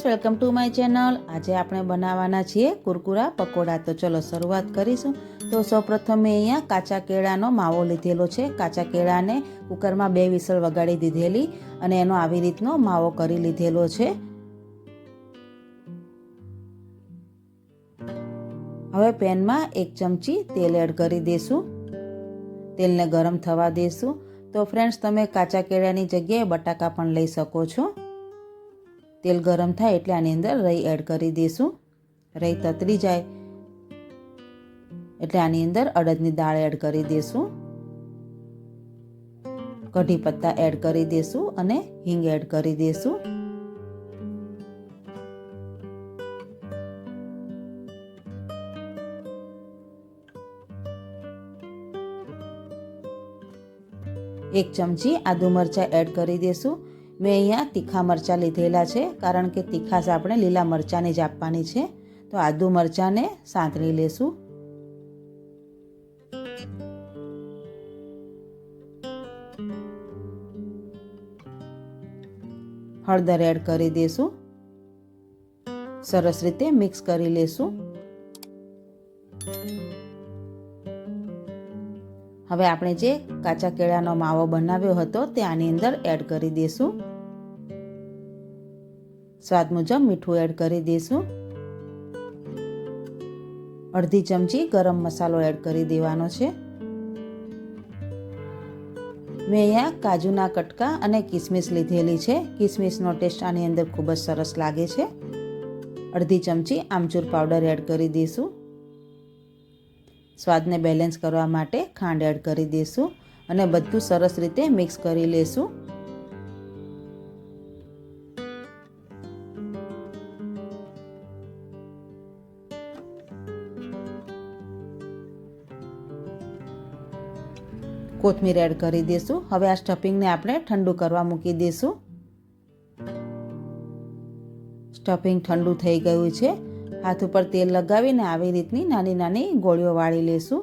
Friends welcome to my channel આજે આપણે બનાવવાના છીએ કુરકુરા પકોડા. તો ચલો શરૂઆત કરીશું. તો સૌપ્રથમ મેં અહીંયા કાચા કેળાનો માવો લીધેલો છે. કાચા કેળાને કુકરમાં બે વિસલ વગાડી દીધેલી અને એનો આવી રીતનો માવો કરી લીધેલો છે. હવે પેનમાં એક ચમચી તેલ એડ કરી દઈશું તેલને ગરમ થવા દઈશું તો ફ્રેન્ડ્સ તમે કાચા કેળાની જગ્યાએ બટાકા પણ લઈ શકો છો. તેલ ગરમ થાય એટલે આની અંદર રઈ એડ કરી દઈશું રઈ તતરી જાય એટલે આની અંદર અડદની દાળ એડ કરી દઈશું કઢી પત્તા એડ કરી દઈશું અને હિંગ એડ કરી દઈશું એક ચમચી આદુ મરચાં એડ કરી દઈશું મેં અહીંયા તીખા મરચાં લીધેલા છે, કારણ કે તીખાશ આપણે લીલા મરચાંની જ આપવાની છે. તો આદુ મરચાંને સાંતળી લેશું. હળદર એડ કરી દઈશું સરસ રીતે મિક્સ કરી લેશું. હવે આપણે જે કાચા કેળાનો માવો બનાવ્યો હતો તે આની અંદર એડ કરી દઈશું. સ્વાદ મુજબ મીઠું એડ કરી દઈશું. અડધી ચમચી ગરમ મસાલો એડ કરી દેવાનો છે. મેં અહીંયા કાજુના કટકા અને કિસમિસ લીધેલી છે. કિસમિસનો ટેસ્ટ આની અંદર ખૂબ જ સરસ લાગે છે. અડધી ચમચી આમચૂર પાવડર એડ કરી દઈશું. સ્વાદને બેલેન્સ કરવા માટે ખાંડ એડ કરી દઈશું અને બધું સરસ રીતે મિક્સ કરી લેશું. કોથમીર એડ કરી દઈશું હવે આ સ્ટફિંગને આપણે ઠંડુ કરવા મૂકી દઈશું સ્ટફિંગ ઠંડુ થઈ ગયું છે. હાથ ઉપર તેલ લગાવીને આવી રીતની નાની નાની ગોળીઓ વાળી લેશું.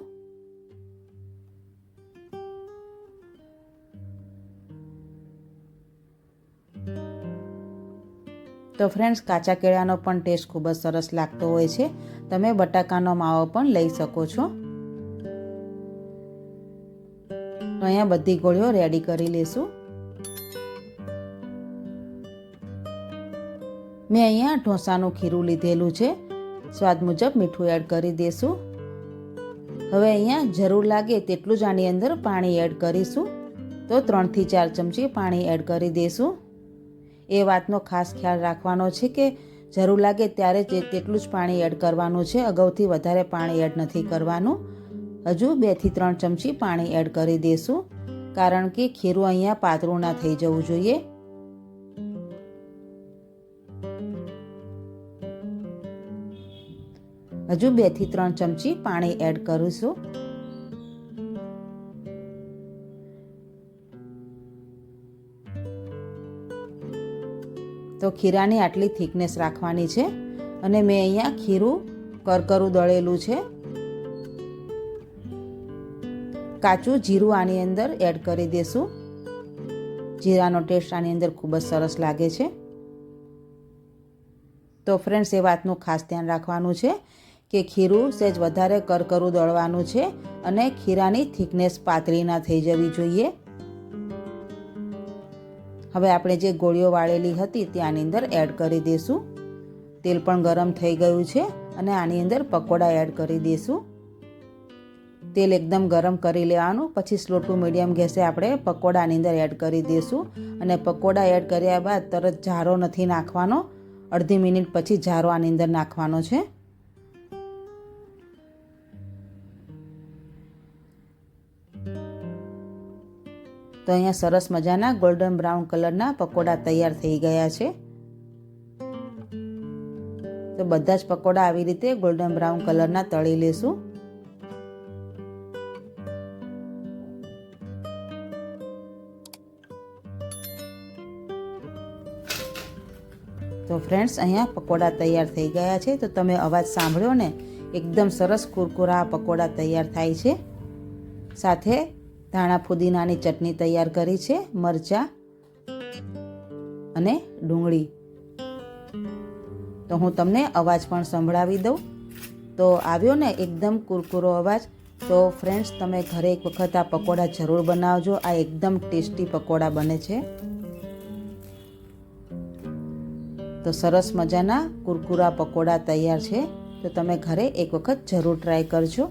તો ફ્રેન્ડ્સ કાચા કેળાનો પણ ટેસ્ટ ખૂબ જ સરસ લાગતો હોય છે. તમે બટાકાનો માવો પણ લઈ શકો છો. તો અહીંયા બધી ગોળીઓ રેડી કરી લેશું. મેં અહીંયા ઢોસાનું ખીરું લીધેલું છે. સ્વાદ મુજબ મીઠું એડ કરી દઈશું હવે અહીંયા જરૂર લાગે તેટલું જ આની અંદર પાણી એડ કરીશું. તો ત્રણથી ચાર ચમચી પાણી એડ કરી દઈશું એ વાતનો ખાસ ખ્યાલ રાખવાનો છે કે જરૂર લાગે ત્યારે જ તેટલું જ પાણી એડ કરવાનું છે, અગાઉથી વધારે પાણી એડ નથી કરવાનું. હજુ બેથી ત્રણ ચમચી પાણી એડ કરી દઈશું કારણ કે ખીરું અહીંયા પાતળું ના થઈ જવું જોઈએ. હજુ બેથી ત્રણ ચમચી પાણી એડ કરીશું તો ખીરાની આટલી થિકનેસ રાખવાની છે અને મેં અહીંયા ખીરું, કરકરું દળેલું છે. કાચું જીરું આની અંદર એડ કરી દેશું. જીરાનો ટેસ્ટ આની અંદર ખૂબ જ સરસ લાગે છે. તો ફ્રેન્ડ્સ, એ વાતનું ખાસ ધ્યાન રાખવાનું છે. કે ખીરું સહેજ વધારે કરકરું દળવાનું છે અને ખીરાની થિકનેસ પાતળી ના થઈ જવી જોઈએ. હવે આપણે જે ગોળીઓ વાળેલી હતી તે આની અંદર એડ કરી દઈશું તેલ પણ ગરમ થઈ ગયું છે અને આની અંદર પકોડા એડ કરી દઈશું તેલ એકદમ ગરમ કરી લેવાનું, પછી સ્લો ટુ મીડિયમ ગેસે આપણે પકોડાની અંદર એડ કરી દઈશું અને પકોડા એડ કર્યા બાદ તરત જારો નથી નાખવાનો, અડધી મિનિટ પછી જારો આની અંદર નાખવાનો છે. તો અહીંયા સરસ મજાના ગોલ્ડન બ્રાઉન કલરના પકોડા તૈયાર થઈ ગયા છે. તો બધા જ પકોડા આવી રીતે ગોલ્ડન બ્રાઉન કલરના તળી લેશું. તો ફ્રેન્ડ્સ અહીંયા પકોડા તૈયાર થઈ ગયા છે. તો તમે અવાજ સાંભળ્યો ને, એકદમ સરસ કુરકુરા પકોડા તૈયાર થાય છે. સાથે ધાણા ફુદીનાની ચટણી તૈયાર કરી છે, મરચાં અને ડુંગળી. તો હું તમને અવાજ પણ સંભળાવી દઉં. તો આવ્યો ને એકદમ કુરકુરો અવાજ, તો ફ્રેન્ડ્સ તમે ઘરે એક વખત આ પકોડા જરૂર બનાવજો. આ એકદમ ટેસ્ટી પકોડા બને છે. તો સરસ મજાના કુરકુરા પકોડા તૈયાર છે. તો તમે ઘરે એક વખત જરૂર ટ્રાય કરજો.